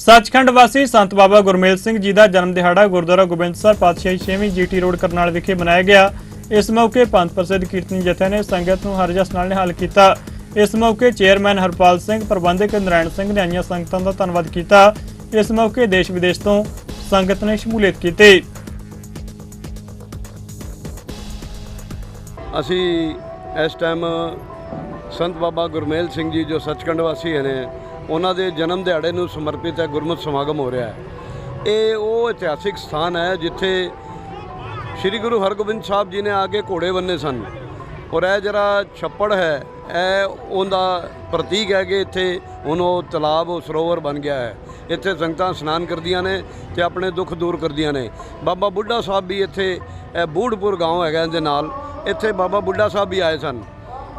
ਸੱਚਖੰਡ ਵਾਸੀ ਸੰਤ ਬਾਬਾ ਗੁਰਮੇਲ ਸਿੰਘ ਜੀ ਦਾ ਜਨਮ ਦਿਹਾੜਾ ਗੁਰਦੁਆਰਾ ਗੋਬਿੰਦਸਰ ਪਾਤਸ਼ਾਹੀ 6ਵੀਂ ਜੀਟੀ ਰੋਡ ਕਰਨਾਲ ਵਿਖੇ ਮਨਾਇਆ ਗਿਆ। ਇਸ ਮੌਕੇ ਪੰਜ ਪ੍ਰਸਿੱਧ ਕੀਰਤਨੀ ਜਥੇ ਨੇ ਸੰਗਤ ਨੂੰ ਹਰਜਸ ਨਾਲ ਨਿਹਾਲ ਕੀਤਾ। ਇਸ ਮੌਕੇ ਚੇਅਰਮੈਨ ਹਰਪਾਲ ਸਿੰਘ, ਪ੍ਰਬੰਧਕ ਨਰਾਇਣ ਸਿੰਘ ਨੇ ਆਈਆਂ ਸੰਗਤਾਂ ਦਾ ਧੰਨਵਾਦ ਕੀਤਾ। ਇਸ ਮੌਕੇ ਦੇਸ਼ ਵਿਦੇਸ਼ ਤੋਂ ਸੰਗਤ ਨੇ ਸ਼ਮੂਲੀਅਤ ਕੀਤੀ। ਅਸੀਂ ਇਸ ਟਾਈਮ ਸੰਤ ਬਾਬਾ ਗੁਰਮੇਲ ਸਿੰਘ ਜੀ ਜੋ ਸੱਚਖੰਡ ਵਾਸੀ ਨੇ ਉਹਨਾਂ ਦੇ ਜਨਮ ਦਿਹਾੜੇ ਨੂੰ ਸਮਰਪਿਤ ਹੈ ਗੁਰਮਤਿ ਸਮਾਗਮ ਹੋ ਰਿਹਾ ਹੈ ਇਹ ਉਹ ਇਤਿਹਾਸਿਕ ਸਥਾਨ ਹੈ ਜਿੱਥੇ ਸ੍ਰੀ ਗੁਰੂ ਹਰਗੋਬਿੰਦ ਸਾਹਿਬ ਜੀ ਨੇ ਆ ਕੇ ਘੋੜੇ ਬੰਨੇ ਸਨ ਔਰ ਇਹ ਜਿਹੜਾ ਛੱਪੜ ਹੈ ਇਹ ਉਹਦਾ ਪ੍ਰਤੀਕ ਹੈ ਕਿ ਇੱਥੇ ਹੁਣ ਉਹ ਤਲਾਬ ਉਹ ਸਰੋਵਰ ਬਣ ਗਿਆ ਹੈ ਇੱਥੇ ਸੰਗਤਾਂ ਇਸ਼ਨਾਨ ਕਰਦੀਆਂ ਨੇ ਤੇ ਆਪਣੇ ਦੁੱਖ ਦੂਰ ਕਰਦੀਆਂ ਨੇ ਬਾਬਾ ਬੁੱਢਾ ਸਾਹਿਬ ਵੀ ਇੱਥੇ ਇਹ ਬੂੜਪੁਰ گاؤں ਹੈਗਾ ਇਹਦੇ ਨਾਲ ਇੱਥੇ ਬਾਬਾ ਬੁੱਢਾ ਸਾਹਿਬ ਵੀ ਆਏ ਸਨ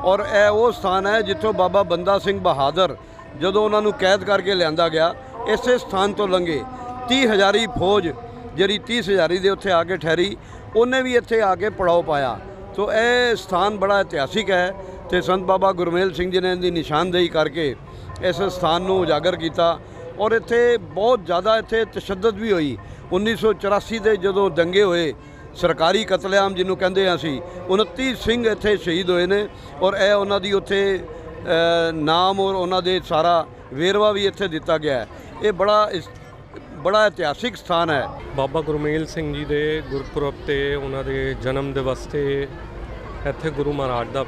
ਔਰ ਇਹ ਉਹ ਸਥਾਨ ਹੈ ਜਿੱਥੋਂ ਬਾਬਾ ਬੰਦਾ ਸਿੰਘ ਬਹਾਦਰ ਜਦੋਂ ਉਹਨਾਂ ਨੂੰ ਕੈਦ ਕਰਕੇ ਲਿਆਂਦਾ ਗਿਆ, ਇਸੇ ਸਥਾਨ ਤੋਂ ਲੰਘੇ। 30 ਹਜ਼ਾਰੀ ਫੌਜ ਜਿਹੜੀ 30 ਹਜ਼ਾਰੀ ਦੇ ਉੱਥੇ ਆ ਕੇ ਠਹਿਰੀ, ਉਹਨੇ ਵੀ ਇੱਥੇ ਆ ਕੇ ਪੜਾਓ ਪਾਇਆ। ਸੋ ਇਹ ਸਥਾਨ ਬੜਾ ਇਤਿਹਾਸਿਕ ਹੈ ਤੇ ਸੰਤ ਬਾਬਾ ਗੁਰਮੇਲ ਸਿੰਘ ਜੀ ਨੇ ਇਹਦੀ ਨਿਸ਼ਾਨਦੇਹੀ ਕਰਕੇ ਇਸ ਸਥਾਨ ਨੂੰ ਉਜਾਗਰ ਕੀਤਾ ਔਰ ਇੱਥੇ ਬਹੁਤ ਜ਼ਿਆਦਾ ਇੱਥੇ ਤਸ਼ੱਦਦ ਵੀ ਹੋਈ। 1984 ਦੇ ਜਦੋਂ ਦੰਗੇ ਹੋਏ, ਸਰਕਾਰੀ ਕਤਲੇਆਮ ਜਿਹਨੂੰ ਕਹਿੰਦੇ ਹਾਂ ਅਸੀਂ 29 ਸਿੰਘ ਇੱਥੇ ਸ਼ਹੀਦ ਹੋਏ ਨੇ ਔਰ ਇਹ ਉਹਨਾਂ ਦੀ ਉੱਥੇ ਨਾਮ ਔਰ ਉਹਨਾਂ ਦੇ ਸਾਰਾ ਵੇਰਵਾ ਵੀ ਇੱਥੇ ਦਿੱਤਾ ਗਿਆ ਹੈ। ਇਹ ਬੜਾ ਇਸ- ਬੜਾ ਇਤਿਹਾਸਿਕ ਸਥਾਨ ਹੈ। ਬਾਬਾ ਗੁਰਮੇਲ ਸਿੰਘ ਜੀ ਦੇ ਗੁਰਪੁਰਬ ਤੇ ਉਹਨਾਂ ਦੇ ਜਨਮ ਦਿਵਸ ਤੇ ਇੱਥੇ ਗੁਰੂ ਮਹਾਰਾਜ ਦਾ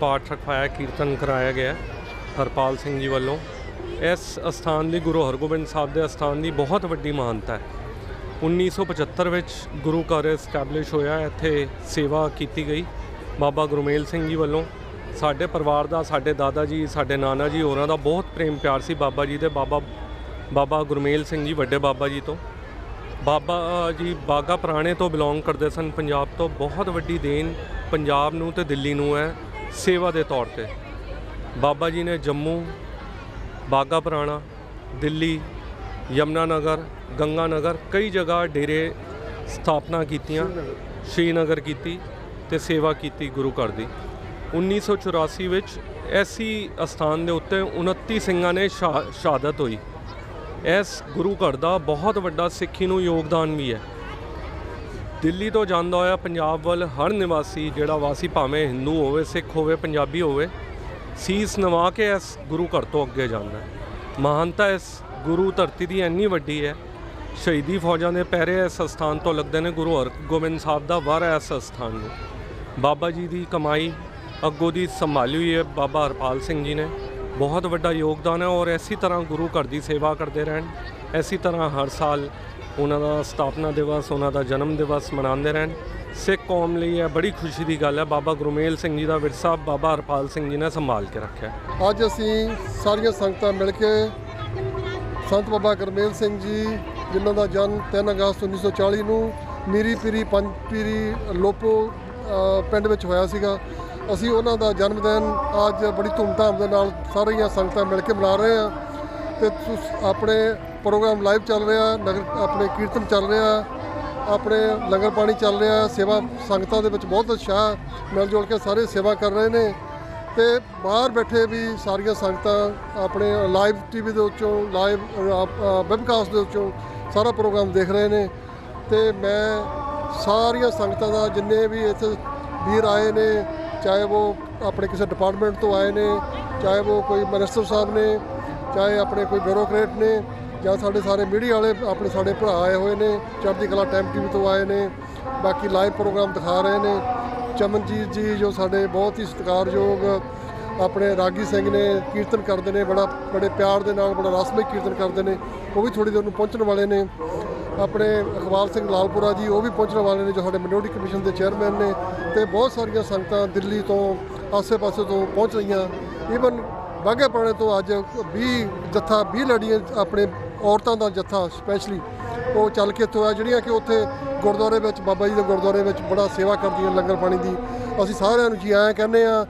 ਪਾਠ ਰਖਵਾਇਆ, ਕੀਰਤਨ ਕਰਾਇਆ ਗਿਆ ਹਰਪਾਲ ਸਿੰਘ ਜੀ ਵੱਲੋਂ। ਇਸ ਅਸਥਾਨ ਦੀ ਗੁਰੂ ਹਰਗੋਬਿੰਦ ਸਾਹਿਬ ਦੇ ਅਸਥਾਨ ਦੀ ਬਹੁਤ ਵੱਡੀ ਮਹਾਨਤਾ ਹੈ। 1975 ਵਿੱਚ ਗੁਰੂ ਘਰ ਐਸਟੈਬਲਿਸ਼ ਹੋਇਆ, ਇੱਥੇ ਸੇਵਾ ਕੀਤੀ ਗਈ। ਬਾਬਾ ਗੁਰਮੇਲ ਸਿੰਘ ਜੀ ਵੱਲੋਂ ਸਾਡੇ ਪਰਿਵਾਰ ਦਾ ਸਾਡੇ ਦਾਦਾ ਜੀ ਸਾਡੇ ਨਾਨਾ ਜੀ ਹੋਰਾਂ ਦਾ ਬਹੁਤ ਪ੍ਰੇਮ ਪਿਆਰ ਸੀ ਬਾਬਾ ਜੀ ਦੇ ਬਾਬਾ ਬਾਬਾ ਗੁਰਮੇਲ ਸਿੰਘ ਜੀ ਵੱਡੇ ਬਾਬਾ ਜੀ ਤੋਂ। ਬਾਬਾ ਜੀ ਬਾਗਾ ਪੁਰਾਣੇ ਤੋਂ ਬਿਲੋਂਗ ਕਰਦੇ ਸਨ ਪੰਜਾਬ ਤੋਂ ਬਹੁਤ ਵੱਡੀ ਦੇਣ ਪੰਜਾਬ ਨੂੰ ਤੇ ਦਿੱਲੀ ਨੂੰ ਹੈ ਸੇਵਾ ਦੇ ਤੌਰ ਤੇ। ਬਾਬਾ ਜੀ ਨੇ ਜੰਮੂ ਬਾਗਾ ਪੁਰਾਣਾ ਦਿੱਲੀ ਯਮਨਾ ਨਗਰ ਗੰਗਾ ਨਗਰ ਕਈ ਜਗ੍ਹਾ ਡੇਰੇ ਸਥਾਪਨਾ ਕੀਤੀਆਂ ਸ਼੍ਰੀਨਗਰ ਕੀਤੀ ਤੇ ਸੇਵਾ ਕੀਤੀ ਗੁਰੂ ਘਰ ਦੀ। 1984 ਵਿੱਚ ਐਸੀ ਅਸਥਾਨ ਦੇ ਉੱਤੇ 29 ਸਿੰਘਾਂ ਨੇ ਸ਼ਹਾ- ਸ਼ਹਾਦਤ ਹੋਈ। ਇਸ ਗੁਰੂ ਘਰ ਦਾ ਬਹੁਤ ਵੱਡਾ ਸਿੱਖੀ ਨੂੰ ਯੋਗਦਾਨ ਵੀ ਹੈ। ਦਿੱਲੀ ਤੋਂ ਜਾਂਦਾ ਹੋਇਆ ਪੰਜਾਬ ਵੱਲ ਹਰ ਨਿਵਾਸੀ, ਜਿਹੜਾ ਵਾਸੀ ਭਾਵੇਂ ਹਿੰਦੂ ਹੋਵੇ, ਸਿੱਖ ਹੋਵੇ, ਪੰਜਾਬੀ ਹੋਵੇ, ਸੀਸ ਨਵਾ ਕੇ ਇਸ ਗੁਰੂ ਘਰ ਤੋਂ ਅੱਗੇ ਜਾਂਦਾ ਹੈ। ਮਹਾਨਤਾ ਇਸ ਗੁਰੂ ਧਰਤੀ ਦੀ ਇੰਨੀ ਵੱਡੀ ਹੈ। ਸ਼ਹੀਦੀ ਫੌਜਾਂ ਦੇ ਪਹਿਰੇ ਇਸ ਸਥਾਨ ਤੋਂ ਲੱਗਦੇ ਨੇ ਗੁਰੂ ਹਰਗੋਬਿੰਦ ਸਾਹਿਬ ਦਾ ਵਰ ਹੈ ਇਸ ਸਥਾਨ ਨੂੰ। ਬਾਬਾ ਜੀ ਦੀ ਕਮਾਈ ਅੱਗੋਂ ਦੀ ਸੰਭਾਲੀ ਹੋਈ ਹੈ ਬਾਬਾ ਹਰਪਾਲ ਸਿੰਘ ਜੀ ਨੇ। ਬਹੁਤ ਵੱਡਾ ਯੋਗਦਾਨ ਹੈ ਔਰ ਐਸੀ ਤਰ੍ਹਾਂ ਗੁਰੂ ਘਰ ਦੀ ਸੇਵਾ ਕਰਦੇ ਰਹਿਣ। ਐਸੀ ਤਰ੍ਹਾਂ ਹਰ ਸਾਲ ਉਹਨਾਂ ਦਾ ਸਥਾਪਨਾ ਦਿਵਸ, ਉਹਨਾਂ ਦਾ ਜਨਮ ਦਿਵਸ ਮਨਾਉਂਦੇ ਰਹਿਣ। ਸਿੱਖ ਕੌਮ ਲਈ ਇਹ ਬੜੀ ਖੁਸ਼ੀ ਦੀ ਗੱਲ ਹੈ। ਬਾਬਾ ਗੁਰਮੇਲ ਸਿੰਘ ਜੀ ਦਾ ਵਿਰਸਾ ਬਾਬਾ ਹਰਪਾਲ ਸਿੰਘ ਜੀ ਨੇ ਸੰਭਾਲ ਕੇ ਰੱਖਿਆ ਅੱਜ ਅਸੀਂ ਸਾਰੀਆਂ ਸੰਗਤਾਂ ਮਿਲ ਕੇ ਸੰਤ ਬਾਬਾ ਗੁਰਮੇਲ ਸਿੰਘ ਜੀ, ਜਿਨ੍ਹਾਂ ਦਾ ਜਨਮ 3 ਅਗਸਤ 1940 ਨੂੰ ਮੀਰੀ ਪੀਰੀ, ਪੰਜ ਪੀਰੀ ਲੋਪੋ ਪਿੰਡ ਵਿੱਚ ਹੋਇਆ ਸੀਗਾ। ਅਸੀਂ ਉਹਨਾਂ ਦਾ ਜਨਮ ਦਿਨ ਅੱਜ ਬੜੀ ਧੂਮਧਾਮ ਦੇ ਨਾਲ ਸਾਰੀਆਂ ਸੰਗਤਾਂ ਮਿਲ ਕੇ ਮਨਾ ਰਹੇ ਹਾਂ ਤੇ ਤੁਸ- ਆਪਣੇ ਪ੍ਰੋਗਰਾਮ ਲਾਈਵ ਚੱਲ ਰਿਹਾ, ਨਗਰ, ਆਪਣੇ ਕੀਰਤਨ ਚੱਲ ਰਿਹਾ, ਆਪਣੇ ਲੰਗਰ ਪਾਣੀ ਚੱਲ ਰਿਹਾ, ਸੇਵਾ ਸੰਗਤਾਂ ਦੇ ਵਿੱਚ ਬਹੁਤ ਉਤਸ਼ਾਹ ਮਿਲ ਜੁਲ ਕੇ ਸਾਰੇ ਸੇਵਾ ਕਰ ਰਹੇ ਨੇ ਤੇ ਬਾਹਰ ਬੈਠੇ ਵੀ ਸਾਰੀਆਂ ਸੰਗਤਾਂ ਆਪਣੇ ਲਾਈਵ ਟੀਵੀ ਦੇ ਉੱਚੋਂ ਲਾਈਵ ਵੈਬਕਾਸਟ ਦੇ ਉੱਚੋਂ ਸਾਰਾ ਪ੍ਰੋਗਰਾਮ ਦੇਖ ਰਹੇ ਨੇ ਤੇ ਮੈਂ ਸਾਰੀਆਂ ਸੰਗਤਾਂ ਦਾ ਜਿੰਨੇ ਵੀ ਇੱਥੇ ਵੀਰ ਆਏ ਨੇ ਚਾਹੇ ਉਹ ਆਪਣੇ ਕਿਸੇ ਡਿਪਾਰਟਮੈਂਟ ਤੋਂ ਆਏ ਨੇ, ਚਾਹੇ ਉਹ ਕੋਈ ਮਿਨਿਸਟਰ ਸਾਹਿਬ ਨੇ, ਚਾਹੇ ਆਪਣੇ ਕੋਈ ਬਿਊਰੋਕਰੇਟ ਨੇ, ਜਾਂ ਸਾਡੇ ਸਾਰੇ ਮੀਡੀਆ ਵਾਲੇ, ਆਪਣੇ ਸਾਡੇ ਭਰਾ ਆਏ ਹੋਏ ਨੇ, ਚੜ੍ਹਦੀ ਕਲਾ ਟਾਈਮ ਟੀਵੀ ਤੋਂ ਆਏ ਨੇ, ਬਾਕੀ ਲਾਈਵ ਪ੍ਰੋਗਰਾਮ ਦਿਖਾ ਰਹੇ ਨੇ। ਚਮਨਜੀਤ ਜੀ, ਜੋ ਸਾਡੇ ਬਹੁਤ ਹੀ ਸਤਿਕਾਰਯੋਗ ਆਪਣੇ ਰਾਗੀ ਸਿੰਘ ਨੇ ਕੀਰਤਨ ਕਰਦੇ ਨੇ, ਬੜਾ, ਬੜੇ ਪਿਆਰ ਦੇ ਨਾਲ, ਬੜਾ ਰਸਮਿਕ ਕੀਰਤਨ ਕਰਦੇ ਨੇ, ਉਹ ਵੀ ਥੋੜੀ ਦੇਰ ਨੂੰ ਪਹੁੰਚਣ ਵਾਲੇ ਨੇ। ਆਪਣੇ ਇਕਬਾਲ ਸਿੰਘ ਲਾਲਪੁਰਾ ਜੀ, ਉਹ ਵੀ ਪਹੁੰਚਣ ਵਾਲੇ ਨੇ ਜੋ ਸਾਡੇ ਮਿਨੋਰਟੀ ਕਮਿਸ਼ਨ ਦੇ ਚੇਅਰਮੈਨ ਨੇ ਤੇ ਬਹੁਤ ਸਾਰੀਆਂ ਸੰਗਤਾਂ ਦਿੱਲੀ ਤੋਂ ਆਸੇ-ਪਾਸੇ ਤੋਂ ਪਹੁੰਚ ਰਹੀਆਂ। ਈਵਨ ਬਾਘੇ ਪੁਰਾਣੇ ਤੋਂ ਅੱਜ 20 ਜੱਥਾ 20 ਲੜੀਆਂ ਆਪਣੇ ਔਰਤਾਂ ਦਾ ਜੱਥਾ ਸਪੈਸ਼ਲੀ ਉਹ ਚੱਲ ਕੇ ਇੱਥੋਂ ਆ ਜਿਹੜੀਆਂ ਕਿ ਉੱਥੇ ਗੁਰਦੁਆਰੇ ਵਿੱਚ, ਬਾਬਾ ਜੀ ਦੇ ਗੁਰਦੁਆਰੇ ਵਿੱਚ ਬੜਾ ਸੇਵਾ ਕਰਦੀਆਂ ਲੰਗਰ ਪਾਣੀ ਦੀ। ਅਸੀਂ ਸਾਰਿਆਂ ਨੂੰ ਜੀ ਆਇਆਂ ਕਹਿੰਦੇ ਆ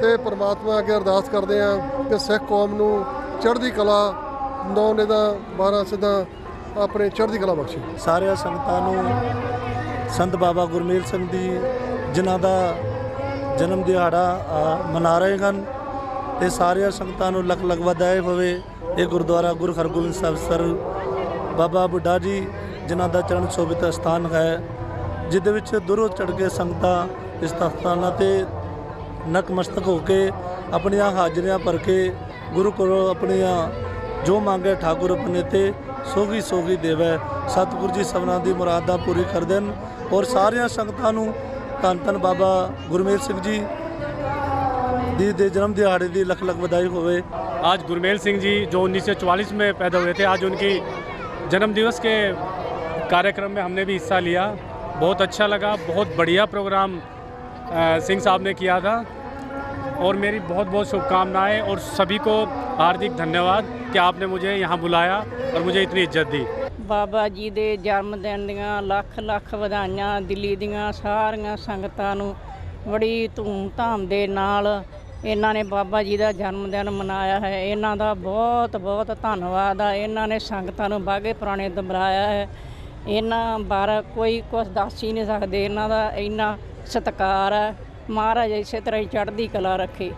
ਤੇ ਪ੍ਰਮਾਤਮਾ ਅੱਗੇ ਅਰਦਾਸ ਕਰਦੇ ਆ ਕਿ ਸਿੱਖ ਕੌਮ ਨੂੰ ਚੜ੍ਹਦੀ ਕਲਾ, ਨੌ ਨਿਦਾ 12 ਸਿੱਧਾ ਆਪਣੇ ਚੜ੍ਹਦੀ ਕਲਾ ਬਖਸ਼ੇ। ਸਾਰਿਆਂ ਸੰਗਤਾਂ ਨੂੰ ਸੰਤ ਬਾਬਾ ਗੁਰਮੇਲ ਸਿੰਘ ਦੀ ਜਿਨ੍ਹਾਂ ਦਾ ਜਨਮ ਦਿਹਾੜਾ ਮਨਾ ਰਹੇ ਹਨ ਤੇ ਸਾਰਿਆਂ ਸੰਗਤਾਂ ਨੂੰ ਲੱਖ ਲੱਖ ਵਧਾਈ ਹੋਵੇ। ਇਹ ਗੁਰਦੁਆਰਾ ਗੁਰੂ ਹਰਗੋਬਿੰਦ ਸਾਹਿਬ ਸਰ ਬਾਬਾ ਬੁੱਢਾ ਜੀ, ਜਿਨ੍ਹਾਂ ਦਾ ਚਰਨ ਸ਼ੋਭਿਤ ਸਥਾਨ ਹੈ ਜਿਹਦੇ ਵਿੱਚ ਦੂਰੋਂ ਚੜ ਕੇ ਸੰਗਤਾਂ ਇਸ ਸਥਾਨਾਂ ਤੇ ਨਕਮਸਤਕ ਹੋ ਕੇ ਆਪਣੀਆਂ ਹਾਜ਼ਰੀਆਂ ਭਰ ਕੇ ਗੁਰੂ ਕੋਲੋਂ ਆਪਣੀਆਂ ਜੋ ਮੰਗੇ ਠਾਕੁਰ ਆਪਣੇ ਤੇ ਸੋਗੀ ਸੋਗੀ ਦੇਵੈ ਸਤਿਗੁਰੂ ਜੀ ਸਭਨਾਂ ਦੀ ਮੁਰਾਦਾਂ ਪੂਰੀ ਕਰ ਦੇਣ ਔਰ ਸਾਰੀਆਂ ਸੰਗਤਾਂ ਨੂੰ ਧੰਨ ਧੰਨ ਬਾਬਾ ਗੁਰਮੇਲ ਸਿੰਘ ਜੀ ਦੀ ਦੇ ਜਨਮ ਦਿਹਾੜੇ ਦੀ ਲੱਖ ਲੱਖ ਵਧਾਈ ਹੋਵੇ आज गुरमेल सिंह जी जो 1944 में पैदा हुए थे आज उनकी जन्म दिवस के कार्यक्रम में हमने भी हिस्सा लिया बहुत अच्छा लगा बहुत बढ़िया प्रोग्राम अ, सिंह साहब ने किया था और मेरी बहुत बहुत शुभकामनाएं और सभी को हार्दिक धन्यवाद कि आपने मुझे यहाँ बुलाया और मुझे इतनी इज्जत दी ਬਾਬਾ ਜੀ ਦੇ ਜਨਮ ਦਿਨ ਦੀਆਂ ਲੱਖ ਲੱਖ ਵਧਾਈਆਂ ਦਿੱਲੀ ਦੀਆਂ ਸਾਰੀਆਂ ਸੰਗਤਾਂ ਨੂੰ ਬੜੀ ਧੂਮ-ਧਾਮ ਦੇ ਨਾਲ ਇਹਨਾਂ ਨੇ ਬਾਬਾ ਜੀ ਦਾ ਜਨਮ ਦਿਨ ਮਨਾਇਆ ਹੈ ਇਹਨਾਂ ਦਾ ਬਹੁਤ ਬਹੁਤ ਧੰਨਵਾਦ ਆ ਇਹਨਾਂ ਨੇ ਸੰਗਤਾਂ ਨੂੰ ਬਾਗੇ ਪੁਰਾਣੇ ਦੁਹਰਾਇਆ ਹੈ ਇਹਨਾਂ ਬਾਰੇ ਕੋਈ ਕੁਝ ਦੱਸ ਹੀ ਨਹੀਂ ਸਕਦੇ ਇਹਨਾਂ ਦਾ ਇੰਨਾ ਸਤਿਕਾਰ ਹੈ ਮਹਾਰਾਜ ਇਸੇ ਤਰ੍ਹਾਂ ਹੀ ਚੜ੍ਹਦੀ ਕਲਾ ਰੱਖੇ।